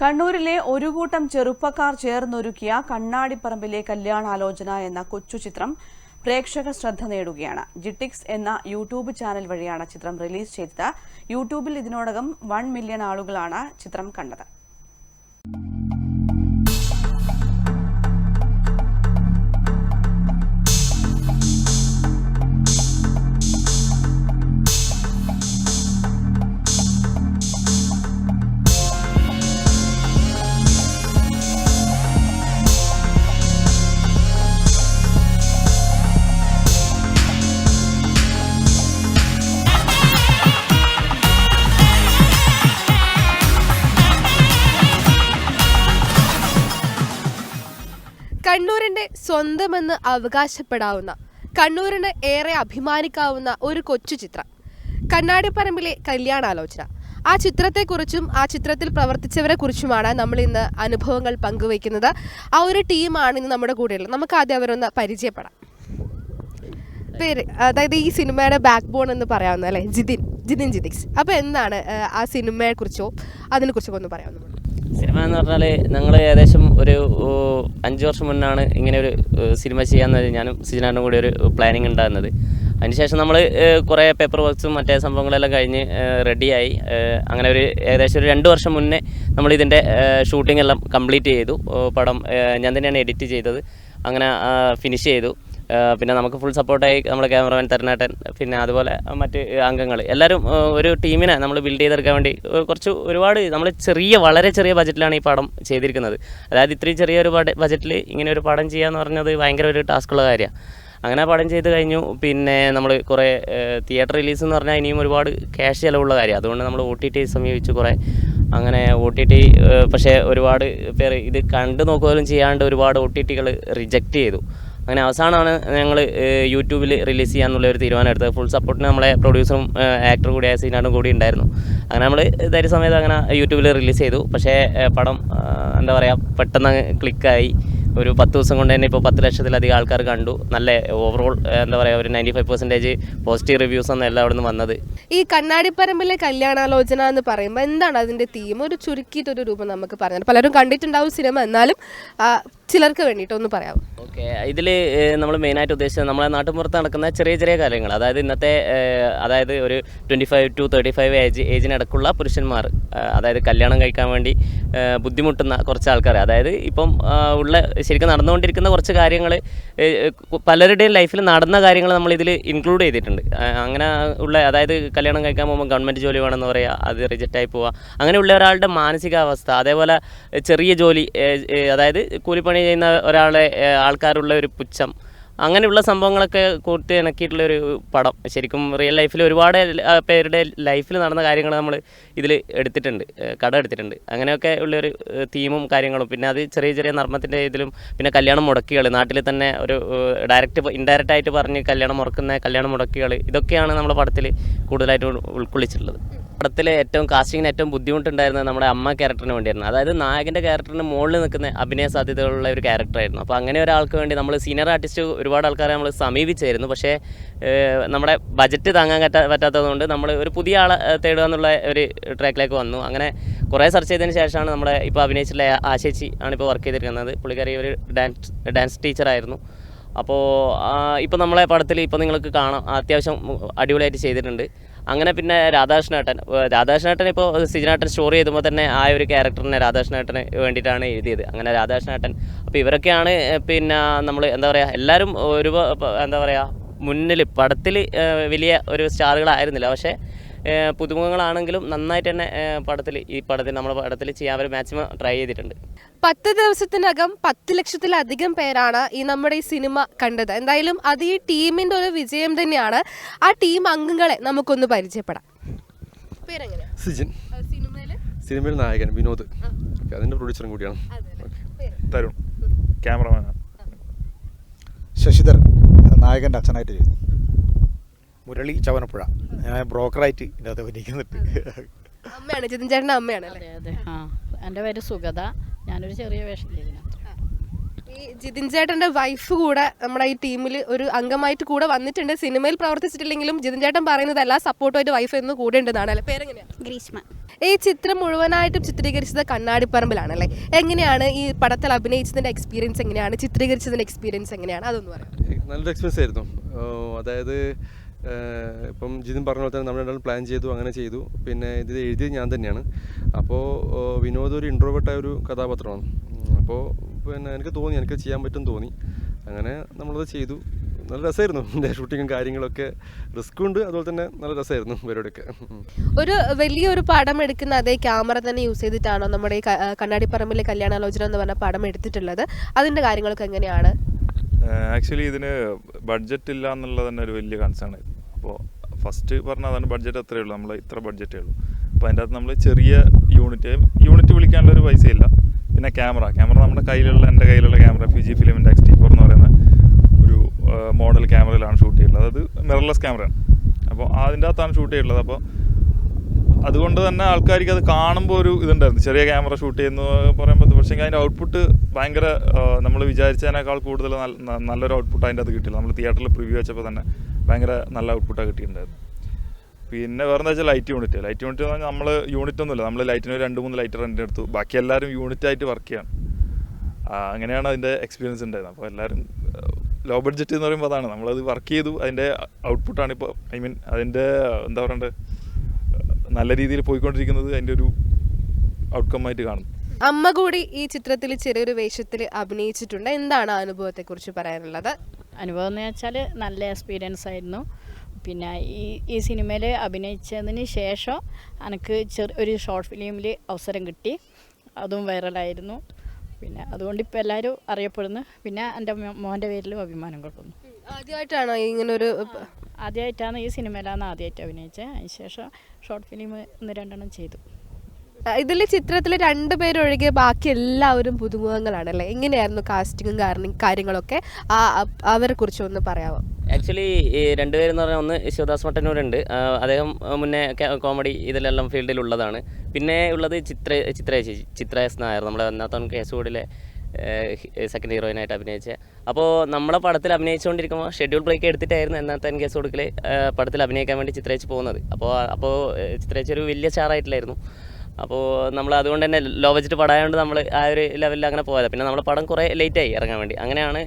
കണ്ണൂരിലെ ഒരു കൂട്ടം ചെറുപ്പക്കാർ ചേർന്നൊരുക്കിയ കണ്ണാടിപ്പറമ്പിലെ കല്യാണാലോചന എന്ന കൊച്ചു ചിത്രം പ്രേക്ഷക ശ്രദ്ധ നേടുകയാണ്. ജിറ്റിക്സ് എന്ന യൂട്യൂബ് ചാനൽ വഴിയാണ് ചിത്രം റിലീസ് ചെയ്തത്. യൂട്യൂബിൽ ഇതിനോടകം വൺ മില്യൺ ആളുകളാണ് ചിത്രം കണ്ടത്. കണ്ണൂരിന്റെ സ്വന്തമെന്ന് അവകാശപ്പെടാവുന്ന കണ്ണൂരിന് ഏറെ അഭിമാനിക്കാവുന്ന ഒരു കൊച്ചു ചിത്രം. കണ്ണാടിപ്പറമ്പിലെ കല്യാണാലോചന. ആ ചിത്രത്തെക്കുറിച്ചും ആ ചിത്രത്തിൽ പ്രവർത്തിച്ചവരെ കുറിച്ചുമാണ് നമ്മൾ ഇന്ന് അനുഭവങ്ങൾ പങ്കുവയ്ക്കുന്നത്. ആ ഒരു ടീമാണ് ഇന്ന് നമ്മുടെ കൂടെയുള്ളത്. നമുക്ക് ആദ്യം അവരൊന്ന് പരിചയപ്പെടാം. പേര് അതായത് ഈ സിനിമയുടെ ബാക്ക് ബോൺ എന്ന് പറയാവുന്ന അല്ലേ? ജിതിൻ ജിതിൻ ജിതിക്സ് അപ്പോൾ എന്താണ് ആ, സിനിമയെക്കുറിച്ചോ അതിനെക്കുറിച്ചൊക്കെ കുറിച്ചോ ഒന്ന് പറയാവുന്നത് സിനിമ എന്ന് പറഞ്ഞാൽ ഞങ്ങൾ ഏകദേശം ഒരു അഞ്ച് വർഷം മുന്നാണ് ഇങ്ങനെ ഒരു സിനിമ ചെയ്യാമെന്നത് ഞാനും സിജനാനും കൂടി ഒരു പ്ലാനിങ് ഉണ്ടാകുന്നത് അതിനുശേഷം നമ്മൾ കുറേ പേപ്പർ വർക്ക്സും മറ്റേ സംഭവങ്ങളെല്ലാം കഴിഞ്ഞ് റെഡിയായി അങ്ങനെ ഒരു ഏകദേശം ഒരു രണ്ട് വർഷം മുന്നേ നമ്മൾ ഇതിന്റെ ഷൂട്ടിംഗ് എല്ലാം കംപ്ലീറ്റ് ചെയ്തു. പടം ഞാൻ തന്നെയാണ് എഡിറ്റ് ചെയ്തത്. അങ്ങനെ ഫിനിഷ് ചെയ്തു. പിന്നെ നമുക്ക് ഫുൾ സപ്പോർട്ടായി നമ്മുടെ ക്യാമറമാൻ തരുണേട്ടൻ പിന്നെ അതുപോലെ മറ്റ് അംഗങ്ങൾ എല്ലാവരും ഒരു ടീമിനെ നമ്മൾ ബിൽഡ് ചെയ്തെടുക്കാൻ വേണ്ടി കുറച്ച് ഒരുപാട് നമ്മൾ ചെറിയ വളരെ ചെറിയ ബജറ്റിലാണ് ഈ പടം ചെയ്തിരിക്കുന്നത്. അതായത് ഇത്രയും ചെറിയൊരു ബജറ്റിൽ ഇങ്ങനെ ഒരു പടം ചെയ്യുക എന്ന് പറഞ്ഞത് ഭയങ്കര ഒരു ടാസ്ക്കുള്ള കാര്യമാണ് അങ്ങനെ പടം ചെയ്ത് കഴിഞ്ഞു പിന്നെ നമ്മൾ കുറേ തിയേറ്റർ റിലീസ് എന്ന് പറഞ്ഞാൽ ഇനിയും ഒരുപാട് ക്യാഷ് ചിലവുള്ള കാര്യം. അതുകൊണ്ട് നമ്മൾ ഒ ടി ടി സമീപിച്ച് കുറേ. അങ്ങനെ ഒ ടി ടി പക്ഷേ ഒരുപാട് പേര് ഇത് കണ്ടു നോക്കുകയും ചെയ്യാണ്ട് ഒരുപാട് ഒ ടി ടികൾ റിജക്റ്റ് ചെയ്തു. അങ്ങനെ അവസാനമാണ് ഞങ്ങൾ യൂട്യൂബിൽ റിലീസ് ചെയ്യാന്നുള്ള ഒരു തീരുമാനം എടുത്തത്. ഫുൾ സപ്പോർട്ടിന് നമ്മളെ പ്രൊഡ്യൂസറും ആക്ടർ കൂടിയായ സീനാടും കൂടി ഉണ്ടായിരുന്നു. അങ്ങനെ നമ്മൾ ധൈര്യസമയത്ത് അങ്ങനെ യൂട്യൂബിൽ റിലീസ് ചെയ്തു. പക്ഷേ പടം എന്താ പറയുക പെട്ടെന്ന് ക്ലിക്കായി ഒരു പത്ത് ദിവസം കൊണ്ട് തന്നെ ഇപ്പോൾ പത്ത് ലക്ഷത്തിലധികം ആൾക്കാർ കണ്ടു. നല്ല ഓവറോൾ എന്താ പറയുക ഒരു ninety five percentage positive reviews ആണ് എല്ലാം അവിടെ നിന്ന് വന്നത്. ഈ കണ്ണാടിപ്പറമ്പിലെ കല്യാണാലോചന എന്ന് പറയുമ്പോൾ എന്താണ് അതിന്റെ തീം ഒരു ചുരുക്കിയിട്ടൊരു രൂപം നമുക്ക് പറഞ്ഞത് പലരും കണ്ടിട്ടുണ്ടാവും സിനിമ. എന്നാലും ചിലർക്ക് വേണ്ടിയിട്ട് ഒന്ന് പറയാം ഓക്കെ ഇതിൽ നമ്മൾ മെയിനായിട്ട് ഉദ്ദേശിച്ചത് നമ്മളെ നാട്ടുമ്പുറത്ത് നടക്കുന്ന ചെറിയ ചെറിയ കാര്യങ്ങൾ. അതായത് ഇന്നത്തെ അതായത് ഒരു twenty five to thirty five age ഏജിനടക്കുള്ള പുരുഷന്മാർ അതായത് കല്യാണം കഴിക്കാൻ വേണ്ടി ബുദ്ധിമുട്ടുന്ന കുറച്ച് ആൾക്കാർ. അതായത് ഇപ്പം ഉള്ള ശരിക്കും നടന്നുകൊണ്ടിരിക്കുന്ന കുറച്ച് കാര്യങ്ങൾ പലരുടെയും ലൈഫിൽ നടന്ന കാര്യങ്ങൾ നമ്മൾ ഇതിൽ ഇൻക്ലൂഡ് ചെയ്തിട്ടുണ്ട്. അങ്ങനെ ഉള്ള അതായത് കല്യാണം കഴിക്കാൻ പോകുമ്പോൾ ഗവൺമെന്റ് ജോലി വേണമെന്ന് പറയുക അത് റിജക്റ്റായി പോവുക അങ്ങനെയുള്ള ഒരാളുടെ മാനസികാവസ്ഥ അതേപോലെ ചെറിയ ജോലി അതായത് കൂലിപ്പണി ചെയ്യുന്ന ഒരാളെ ആൾക്കാരുള്ള ഒരു പുച്ഛം. അങ്ങനെയുള്ള സംഭവങ്ങളൊക്കെ കൂട്ടി ഇണക്കിയിട്ടുള്ള ഒരു പടം. ശരിക്കും റിയൽ ലൈഫിൽ ഒരുപാട് പേരുടെ ലൈഫിൽ നടന്ന കാര്യങ്ങൾ നമ്മൾ ഇതിൽ എടുത്തിട്ടുണ്ട് കട എടുത്തിട്ടുണ്ട്. അങ്ങനെയൊക്കെ ഉള്ളൊരു തീമും കാര്യങ്ങളും. പിന്നെ അത് ചെറിയ ചെറിയ നർമ്മത്തിന്റെ ഇതിലും പിന്നെ കല്യാണം മുടക്കികൾ നാട്ടിൽ തന്നെ ഒരു ഡയറക്റ്റ് ഇൻഡയറക്റ്റ് ആയിട്ട് പറഞ്ഞ് കല്യാണം മുറക്കുന്ന കല്യാണം മുടക്കികൾ ഇതൊക്കെയാണ് നമ്മുടെ പടത്തിൽ കൂടുതലായിട്ട് ഉൾ- ഉൾക്കൊള്ളിച്ചിട്ടുള്ളത്. പടത്തിൽ ഏറ്റവും കാസ്റ്റിങ്ങിന് ഏറ്റവും ബുദ്ധിമുട്ടുണ്ടായിരുന്നത് നമ്മുടെ അമ്മ ക്യാരക്ടറിന് വേണ്ടിയായിരുന്നു. അതായത് നായകന്റെ ക്യാരക്ടറിന് മുകളിൽ നിൽക്കുന്ന അഭിനയ സാധ്യതകളുള്ള ഒരു ക്യാരക്ടറായിരുന്നു അപ്പോൾ അങ്ങനെ ഒരാൾക്ക് വേണ്ടി നമ്മൾ സീനിയർ ആർട്ടിസ്റ്റ് ഒരുപാട് ആൾക്കാരെ നമ്മൾ സമീപിച്ചായിരുന്നു. പക്ഷേ നമ്മുടെ ബജറ്റ് താങ്ങാൻ പറ്റാ പറ്റാത്തതുകൊണ്ട് നമ്മൾ ഒരു പുതിയ ആളെ തേടുക എന്നുള്ള ഒരു ട്രാക്കിലേക്ക് വന്നു. അങ്ങനെ കുറേ സെർച്ച് ചെയ്തതിന് ശേഷമാണ് നമ്മുടെ ഇപ്പോൾ അഭിനയിച്ചിട്ടുള്ള ആശേച്ചി ആണ് ഇപ്പോൾ വർക്ക് ചെയ്തിരിക്കുന്നത്. പുള്ളിക്കാരി ഒരു ഡാൻസ് ഡാൻസ് ടീച്ചറായിരുന്നു അപ്പോൾ ഇപ്പോൾ നമ്മളെ പടത്തിൽ ഇപ്പോൾ നിങ്ങൾക്ക് കാണാം അത്യാവശ്യം അടിപൊളിയായിട്ട് ചെയ്തിട്ടുണ്ട്. അങ്ങനെ പിന്നെ രാധാകൃഷ്ണേട്ടൻ രാധാകൃഷ്ണേട്ടൻ ഇപ്പോൾ സിജനേട്ടൻ സ്റ്റോറി ചെയ്തുമ്പോൾ തന്നെ ആ ഒരു ക്യാരക്ടറിനെ രാധാകൃഷ്ണേട്ടന് വേണ്ടിയിട്ടാണ് എഴുതിയത്. അങ്ങനെ രാധാകൃഷ്ണേട്ടൻ അപ്പോൾ ഇവരൊക്കെയാണ് പിന്നെ നമ്മൾ എന്താ പറയുക എല്ലാവരും ഒരു എന്താ പറയുക മുന്നിൽ പടത്തിൽ വലിയ ഒരു സ്റ്റാറുകളായിരുന്നില്ല. പക്ഷേ പുതുമുഖങ്ങളാണെങ്കിലും നന്നായിട്ട് തന്നെ പടത്തിൽ ഈ പടത്തിൽ നമ്മുടെ പടത്തിൽ ചെയ്യാൻ അവർ മാക്സിമം ട്രൈ ചെയ്തിട്ടുണ്ട്. പത്ത് ദിവസത്തിനകം പത്ത് ലക്ഷത്തിലധികം പേരാണ് ഈ നമ്മുടെ ഈ സിനിമ കണ്ടത്. എന്തായാലും അത് ഈ ടീമിന്റെ ഒരു വിജയം തന്നെയാണ്. ആ ടീം അംഗങ്ങളെ നമുക്കൊന്ന് പരിചയപ്പെടാം. പേരെങ്ങനെയാ? സിജിൻ. സിനിമയിൽ? സിനിമയിൽ നായകൻ വിനോദ്. അതിന്റെ പ്രൊഡ്യൂസറും കൂടിയാണ്. തരുൺ. ക്യാമറമാനാണ്. ശശിധർ നായകന്റെ അച്ഛനായിട്ട് ചെയ്യുന്നു. മുരളി ചവനപ്പുഴ. ഞാൻ ബ്രോക്കറായിട്ട് ഇതിന്റെ അകത്ത് അഭിനയിക്കുന്നുണ്ട് അമ്മയാണ് ജിതിൻ ചേട്ടന്റെ അമ്മയാണ് അല്ലേ? അതെ അതെ. ആ എന്റെ പേര് സുഗത. ഞാനൊരു ചെറിയ വേഷം ഈ ഈ ജിതിൻ ചേട്ടന്റെ വൈഫ് കൂടെ നമ്മുടെ ഈ ടീമിൽ ഒരു അംഗമായിട്ട് കൂടെ വന്നിട്ടുണ്ട്. സിനിമയിൽ പ്രവർത്തിച്ചിട്ടില്ലെങ്കിലും ജിതിൻ ചേട്ടൻ പറയുന്നത് എല്ലാ സപ്പോർട്ടുമായിട്ട് വൈഫ് എന്ന് കൂടെ ഉണ്ടെന്നാണ് അല്ലെ? പേരെങ്ങനെയാണ് ഗ്രീഷ്മ. ഈ ചിത്രം മുഴുവനായിട്ടും ചിത്രീകരിച്ചത് കണ്ണാടിപ്പറമ്പിലാണല്ലേ? എങ്ങനെയാണ് ഈ പടത്തിൽ അഭിനയിച്ചതിന്റെ എക്സ്പീരിയൻസ് എങ്ങനെയാണ്? ചിത്രീകരിച്ചതിന്റെ എക്സ്പീരിയൻസ് എങ്ങനെയാണ്? അതൊന്ന് പറയാം. നല്ലൊരു എക്സ്പീരിയൻസ് ആയിരുന്നു. അതായത് ഇപ്പം ജിതിൻ പറഞ്ഞ പോലെ തന്നെ നമ്മൾ രണ്ടാളും പ്ലാൻ ചെയ്തു അങ്ങനെ ചെയ്തു. പിന്നെ ഇത് എഴുതിയത് ഞാൻ തന്നെയാണ്. അപ്പോൾ വിനോദ് ഒരു ഇൻട്രോവേർട്ടായ ഒരു കഥാപാത്രമാണ്. അപ്പോൾ പിന്നെ എനിക്ക് തോന്നി എനിക്ക് ചെയ്യാൻ പറ്റും തോന്നി. അങ്ങനെ നമ്മളത് ചെയ്തു. നല്ല രസമായിരുന്നു. ഷൂട്ടിങ്ങും കാര്യങ്ങളൊക്കെ. റിസ്ക് ഉണ്ട് അതുപോലെ തന്നെ നല്ല രസമായിരുന്നു ഇവരോടൊക്കെ. ഒരു വലിയൊരു പടം എടുക്കുന്ന അതേ ക്യാമറ തന്നെ യൂസ് ചെയ്തിട്ടാണോ നമ്മുടെ ഈ കണ്ണാടിപ്പറമ്പിലെ കല്യാണാലോചന എന്ന് പറഞ്ഞ പടം എടുത്തിട്ടുള്ളത്? അതിന്റെ കാര്യങ്ങളൊക്കെ എങ്ങനെയാണ്? ആക്ച്വലി ഇതിന് ബഡ്ജറ്റ് ഇല്ല എന്നുള്ളത് തന്നെ ഒരു വലിയ കൺസേൺ ആയിരുന്നു അപ്പോൾ ഫസ്റ്റ് പറഞ്ഞാൽ അതാണ് ബഡ്ജറ്റ് അത്രയേ ഉള്ളൂ. നമ്മൾ ഇത്ര ബഡ്ജറ്റേ ഉള്ളൂ. അപ്പോൾ അതിന്റെ അകത്ത് നമ്മൾ ചെറിയ യൂണിറ്റ് യൂണിറ്റ് വിളിക്കാനുള്ള ഒരു പൈസയില്ല പിന്നെ ക്യാമറ ക്യാമറ നമ്മുടെ കയ്യിലുള്ള എന്റെ കയ്യിലുള്ള camera Fuji film X T four എന്ന് പറയുന്ന ഒരു മോഡൽ ക്യാമറയിലാണ് ഷൂട്ട് ചെയ്യുന്നത് അതായത് മിറർലെസ് ക്യാമറയാണ് അപ്പോൾ അതിന്റെ അകത്താണ് ഷൂട്ട് ചെയ്യുള്ളത് അപ്പോൾ അതുകൊണ്ട് തന്നെ ആൾക്കാർക്ക് അത് കാണുമ്പോൾ ഒരു ഇതുണ്ടായിരുന്നു. ചെറിയ ക്യാമറ ഷൂട്ട് ചെയ്യുന്നു പറയുമ്പോൾ പക്ഷേ അതിന്റെ ഔട്ട്പുട്ട് ഭയങ്കര നമ്മൾ വിചാരിച്ചതിനേക്കാൾ കൂടുതൽ നല്ല- നല്ലൊരു ഔട്ട്പുട്ട് അതിന്റെ അത് കിട്ടില്ല നമ്മൾ തിയേറ്ററിൽ പ്രിവ്യൂ വെച്ചപ്പോൾ തന്നെ ഭയങ്കര നല്ല ഔട്ട്പുട്ടാണ് കിട്ടിയിട്ടുണ്ടായിരുന്നു. പിന്നെ വേറെ എന്താ വെച്ചാൽ ലൈറ്റ് യൂണിറ്റ് ലൈറ്റ് യൂണിറ്റ് എന്ന് പറഞ്ഞാൽ നമ്മൾ യൂണിറ്റ് ഒന്നുമില്ല. നമ്മൾ ലൈറ്റിന് രണ്ട് മൂന്ന് ലൈറ്റ് റെന്റ് എടുത്തു. ബാക്കി എല്ലാവരും യൂണിറ്റ് ആയിട്ട് വർക്ക് ചെയ്യാണ് അങ്ങനെയാണ് അതിന്റെ എക്സ്പീരിയൻസ് ഉണ്ടായിരുന്നത്. അപ്പോൾ എല്ലാവരും ലോ ബഡ്ജറ്റ് എന്ന് പറയുമ്പോൾ അതാണ്. നമ്മളത് വർക്ക് ചെയ്തു. അതിന്റെ ഔട്ട്പുട്ടാണ് ഇപ്പോൾ ഐ മീൻ അതിന്റെ എന്താ പറയണ്ടത് നല്ല രീതിയിൽ പോയിക്കൊണ്ടിരിക്കുന്നത് അതിന്റെ ഒരു ഔട്ട്കം ആയിട്ട് കാണുന്നു അമ്മ കൂടി ഈ ചിത്രത്തിൽ ചെറിയൊരു വേഷത്തിൽ അഭിനയിച്ചിട്ടുണ്ട്. എന്താണ് ആ അനുഭവത്തെ കുറിച്ച് പറയാനുള്ളത്? അനുഭവം എന്ന് വെച്ചാൽ നല്ല എക്സ്പീരിയൻസ് ആയിരുന്നു. പിന്നെ ഈ ഈ സിനിമയിൽ അഭിനയിച്ചതിന് ശേഷം എനിക്ക് ചെറു ഒരു ഷോർട്ട് ഫിലിമിൽ അവസരം കിട്ടി. അതും വൈറലായിരുന്നു പിന്നെ അതുകൊണ്ട് ഇപ്പോൾ എല്ലാവരും അറിയപ്പെടുന്നു. പിന്നെ എന്റെ മോന്റെ പേരിലും അഭിമാനം കൊള്ളുന്നു. ആദ്യമായിട്ടാണോ ഇങ്ങനൊരു ഒരു ആദ്യമായിട്ടാണ് ഈ സിനിമയിലാണ് ആദ്യമായിട്ട് അഭിനയിച്ചത്. അതിനുശേഷം ഷോർട്ട് ഫിലിം ഒന്ന് രണ്ടെണ്ണം ചെയ്തു. ഇതിൽ ചിത്രത്തിൽ രണ്ടുപേരൊഴികെ ബാക്കി എല്ലാവരും പുതുമുഖങ്ങളാണ് അല്ലേ എങ്ങനെയായിരുന്നു കാസ്റ്റിങ്ങും കാരണം കാര്യങ്ങളൊക്കെ? ആ അവരെ കുറിച്ച് ഒന്ന് പറയാമോ ആക്ച്വലി ഈ രണ്ടുപേരെന്ന് പറഞ്ഞാൽ ഒന്ന് ശിവദാസ് മട്ടന്നൂരുണ്ട്. അദ്ദേഹം മുന്നേ കോമഡി ഇതിലെല്ലാം ഫീൽഡിലുള്ളതാണ് പിന്നെ ഉള്ളത് ചിത്ര ചിത്ര ചിത്ര നായർ നമ്മുടെ ഒന്നാത്തവൻ കേസുകൂടിലെ സെക്കൻഡ് ഹീറോയിനായിട്ട് അഭിനയിച്ച. അപ്പോൾ നമ്മളെ പടത്തിൽ അഭിനയിച്ചുകൊണ്ടിരിക്കുമ്പോൾ ഷെഡ്യൂൾ ബ്രേക്ക് എടുത്തിട്ടായിരുന്നു എന്നാത്തൻ കേസ് കൊടുക്കൽ പടത്തിൽ അഭിനയിക്കാൻ വേണ്ടി ചിത്രയച്ച് പോകുന്നത്. അപ്പോൾ അപ്പോൾ ചിത്രേച്ചി ഒരു വലിയ സ്റ്റാറായിട്ടില്ലായിരുന്നു. അപ്പോൾ നമ്മൾ അതുകൊണ്ട് തന്നെ ലോ ബജറ്റ് പടമായതുകൊണ്ട് നമ്മൾ ആ ഒരു ലെവലിൽ അങ്ങനെ പോയത്. പിന്നെ നമ്മുടെ പടം കുറേ ലേറ്റായി ഇറങ്ങാൻ വേണ്ടി. അങ്ങനെയാണ്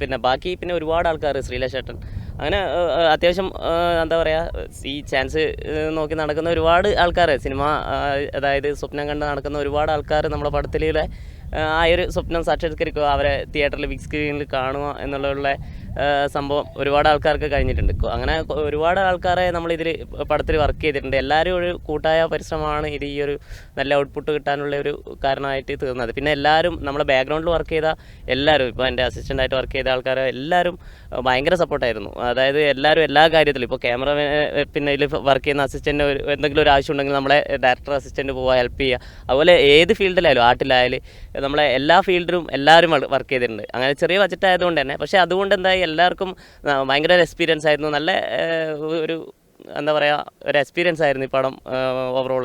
പിന്നെ ബാക്കി പിന്നെ ഒരുപാട് ആൾക്കാർ ശ്രീലേഷ് ചേട്ടൻ അങ്ങനെ അത്യാവശ്യം എന്താ പറയുക ഈ ചാൻസ് നോക്കി നടക്കുന്ന ഒരുപാട് ആൾക്കാർ സിനിമ അതായത് സ്വപ്നം കണ്ട് നടക്കുന്ന ഒരുപാട് ആൾക്കാർ നമ്മുടെ പടത്തിലൂടെ ആ ഒരു സ്വപ്നം സാക്ഷാത്കരിക്കുക അവരെ തിയേറ്ററിൽ ബിഗ് സ്ക്രീനിൽ കാണുക എന്നുള്ള സംഭവം ഒരുപാട് ആൾക്കാർക്ക് കഴിഞ്ഞിട്ടുണ്ട്. അങ്ങനെ ഒരുപാട് ആൾക്കാരെ നമ്മൾ ഇതിൽ പടത്തിൽ വർക്ക് ചെയ്തിട്ടുണ്ട്. എല്ലാവരും ഒരു കൂട്ടായ പരിശ്രമമാണ് ഇത് ഈ ഒരു നല്ല ഔട്ട്പുട്ട് കിട്ടാനുള്ള ഒരു കാരണമായിട്ട് തീർന്നത്. പിന്നെ എല്ലാവരും നമ്മുടെ ബാക്ക്ഗ്രൗണ്ടിൽ വർക്ക് ചെയ്ത എല്ലാവരും ഇപ്പോൾ എന്റെ അസിസ്റ്റന്റായിട്ട് വർക്ക് ചെയ്ത ആൾക്കാരെ എല്ലാവരും ഭയങ്കര സപ്പോർട്ടായിരുന്നു അതായത് എല്ലാവരും എല്ലാ കാര്യത്തിലും ഇപ്പോൾ ക്യാമറ പിന്നെ ഇതിൽ വർക്ക് ചെയ്യുന്ന അസിസ്റ്റന്റ് ഒരു എന്തെങ്കിലും ഒരു ആവശ്യം ഉണ്ടെങ്കിൽ നമ്മളെ ഡയറക്ടർ അസിസ്റ്റന്റ് പോവുക ഹെൽപ്പ് ചെയ്യുക അതുപോലെ ഏത് ഫീൽഡിലായാലും ആർട്ടിലായാലും നമ്മളെ എല്ലാ ഫീൽഡിലും എല്ലാവരും വർക്ക് ചെയ്തിട്ടുണ്ട്. അങ്ങനെ ചെറിയ ബജറ്റ് ആയതുകൊണ്ട് തന്നെ. പക്ഷേ അതുകൊണ്ട് എന്തായി? എല്ലാവർക്കും ഭയങ്കര ഒരു എക്സ്പീരിയൻസ് ആയിരുന്നു. നല്ല ഒരു എന്താ പറയുക ഒരു എക്സ്പീരിയൻസ് ആയിരുന്നു ഈ പടം ഓവറോൾ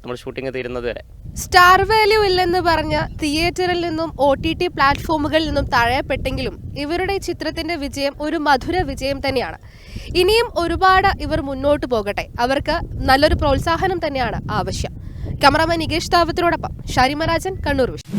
നമ്മൾ ഷൂട്ടിംഗ് തീരുന്നത് വരെ. സ്റ്റാർ വാല്യൂ ഇല്ലെന്ന് പറഞ്ഞ തിയേറ്ററിൽ നിന്നും ഒ ടി ടി പ്ലാറ്റ്ഫോമുകളിൽ നിന്നും തഴയപ്പെട്ടെങ്കിലും ഇവരുടെ ചിത്രത്തിന്റെ വിജയം ഒരു മധുര വിജയം തന്നെയാണ്. ഇനിയും ഒരുപാട് ഇവർ മുന്നോട്ട് പോകട്ടെ. അവർക്ക് നല്ലൊരു പ്രോത്സാഹനം തന്നെയാണ് ആവശ്യം. ക്യാമറാമാൻ നികേഷ് താവത്തിനോടൊപ്പം ഷാരിമരാജൻ കണ്ണൂർ വിഷൻ.